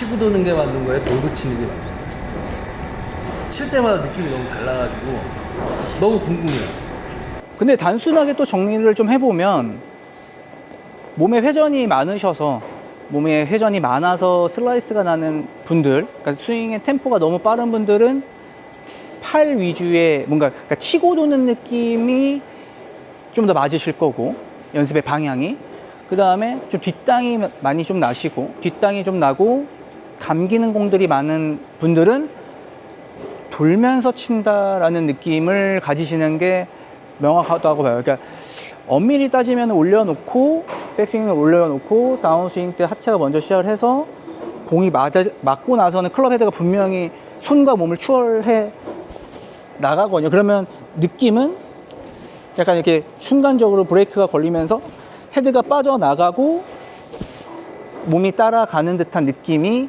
치고 도는 게 맞는 거예요? 돌고 치는 게 맞는 거예요? 칠 때마다 느낌이 너무 달라가지고 너무 궁금해요. 근데 단순하게 또 정리를 좀 해보면 몸에 회전이 많으셔서 몸에 회전이 많아서 슬라이스가 나는 분들, 그러니까 스윙의 템포가 너무 빠른 분들은 팔 위주의 뭔가 그러니까 치고 도는 느낌이 좀 더 맞으실 거고 연습의 방향이 그 다음에 좀 뒷땅이 많이 좀 나시고 뒷땅이 좀 나고 감기는 공들이 많은 분들은 돌면서 친다라는 느낌을 가지시는 게 명확하다고 봐요. 그러니까 엄밀히 따지면 올려놓고 백스윙을 올려놓고 다운스윙 때 하체가 먼저 시작을 해서 공이 맞아, 맞고 나서는 클럽 헤드가 분명히 손과 몸을 추월해 나가거든요. 그러면 느낌은 약간 이렇게 순간적으로 브레이크가 걸리면서 헤드가 빠져나가고 몸이 따라가는 듯한 느낌이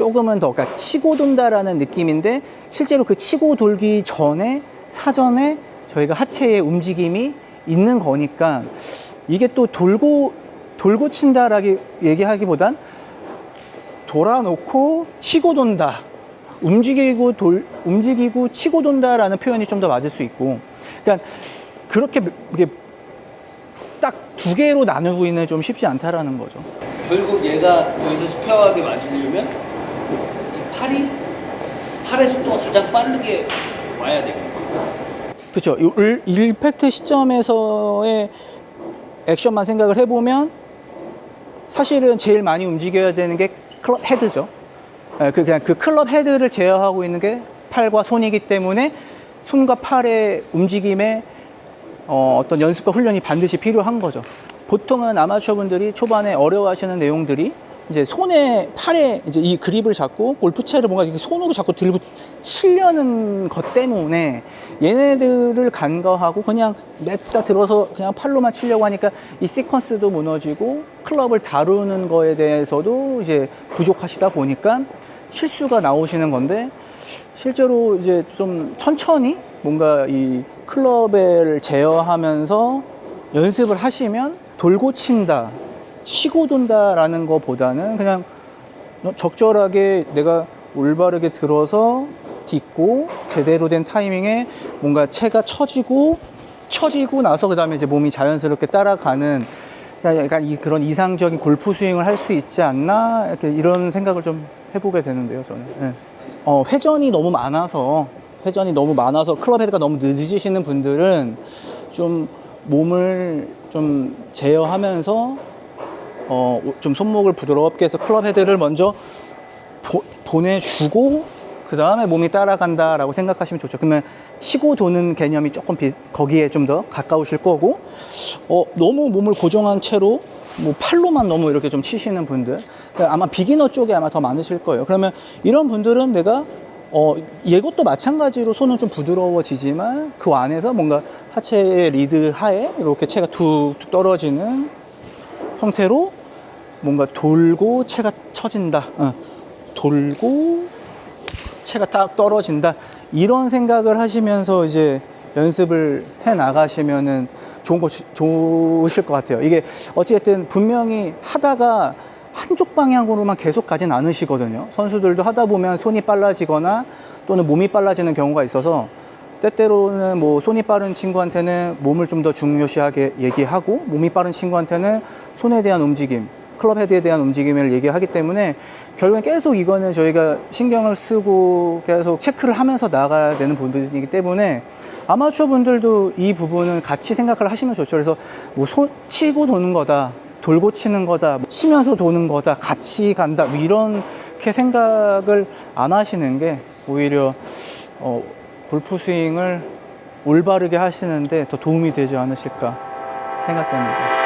조금은 더, 그러니까 치고 돈다라는 느낌인데 실제로 그 치고 돌기 전에 사전에 저희가 하체의 움직임이 있는 거니까 이게 또 돌고, 돌고 친다라기 얘기하기보단 돌아놓고 치고 돈다. 움직이고 돌, 움직이고 치고 돈다라는 표현이 좀 더 맞을 수 있고. 그러니까 그렇게 이게 딱 두 개로 나누고 있는 좀 쉽지 않다라는 거죠. 결국 얘가 여기서 스퀘어하게 맞으려면 이 팔이 팔의 속도가 가장 빠르게 와야 되겠고 그렇죠. 일- 일팩트 시점에서의 액션만 생각을 해보면 사실은 제일 많이 움직여야 되는 게 클럽 헤드죠. 예, 그 그냥 그 클럽 헤드를 제어하고 있는 게 팔과 손이기 때문에 손과 팔의 움직임에 어, 어떤 연습과 훈련이 반드시 필요한 거죠. 보통은 아마추어 분들이 초반에 어려워하시는 내용들이 이제 손에 팔에 이제 이 그립을 잡고 골프채를 뭔가 이렇게 손으로 자꾸 들고 치려는 것 때문에 얘네들을 간과하고 그냥 냈다 들어서 그냥 팔로만 치려고 하니까 이 시퀀스도 무너지고 클럽을 다루는 거에 대해서도 이제 부족하시다 보니까 실수가 나오시는 건데 실제로 이제 좀 천천히 뭔가 이 클럽을 제어하면서 연습을 하시면 돌고 친다, 치고 돈다라는 것보다는 그냥 적절하게 내가 올바르게 들어서 딛고 제대로 된 타이밍에 뭔가 채가 처지고 처지고 나서 그 다음에 이제 몸이 자연스럽게 따라가는 약간 이 그런 이상적인 골프 스윙을 할 수 있지 않나 이렇게 이런 생각을 좀 해보게 되는데요 저는 예. 어, 회전이 너무 많아서 회전이 너무 많아서 클럽 헤드가 너무 늦으시는 분들은 좀 몸을 좀 제어하면서 어, 좀 손목을 부드럽게 해서 클럽 헤드를 먼저 보, 보내주고 그 다음에 몸이 따라간다라고 생각하시면 좋죠. 그러면 치고 도는 개념이 조금 비, 거기에 좀 더 가까우실 거고 어, 너무 몸을 고정한 채로 뭐 팔로만 너무 이렇게 좀 치시는 분들 그러니까 아마 비기너 쪽에 아마 더 많으실 거예요. 그러면 이런 분들은 내가 어, 이것도 마찬가지로 손은 좀 부드러워지지만 그 안에서 뭔가 하체의 리드 하에 이렇게 채가 툭툭 떨어지는 형태로 뭔가 돌고 채가 쳐진다. 어, 돌고 채가 딱 떨어진다. 이런 생각을 하시면서 이제 연습을 해 나가시면은 좋은 거 좋으실 것 같아요. 이게 어찌됐든 분명히 하다가 한쪽 방향으로만 계속 가진 않으시거든요. 선수들도 하다 보면 손이 빨라지거나 또는 몸이 빨라지는 경우가 있어서 때때로는 뭐 손이 빠른 친구한테는 몸을 좀 더 중요시하게 얘기하고 몸이 빠른 친구한테는 손에 대한 움직임, 클럽 헤드에 대한 움직임을 얘기하기 때문에 결국엔 계속 이거는 저희가 신경을 쓰고 계속 체크를 하면서 나가야 되는 부분이기 때문에 아마추어 분들도 이 부분은 같이 생각을 하시면 좋죠. 그래서 뭐 손 치고 도는 거다. 돌고 치는 거다, 뭐 치면서 도는 거다, 같이 간다, 뭐 이렇게 생각을 안 하시는 게 오히려 어, 골프 스윙을 올바르게 하시는데 더 도움이 되지 않으실까 생각됩니다.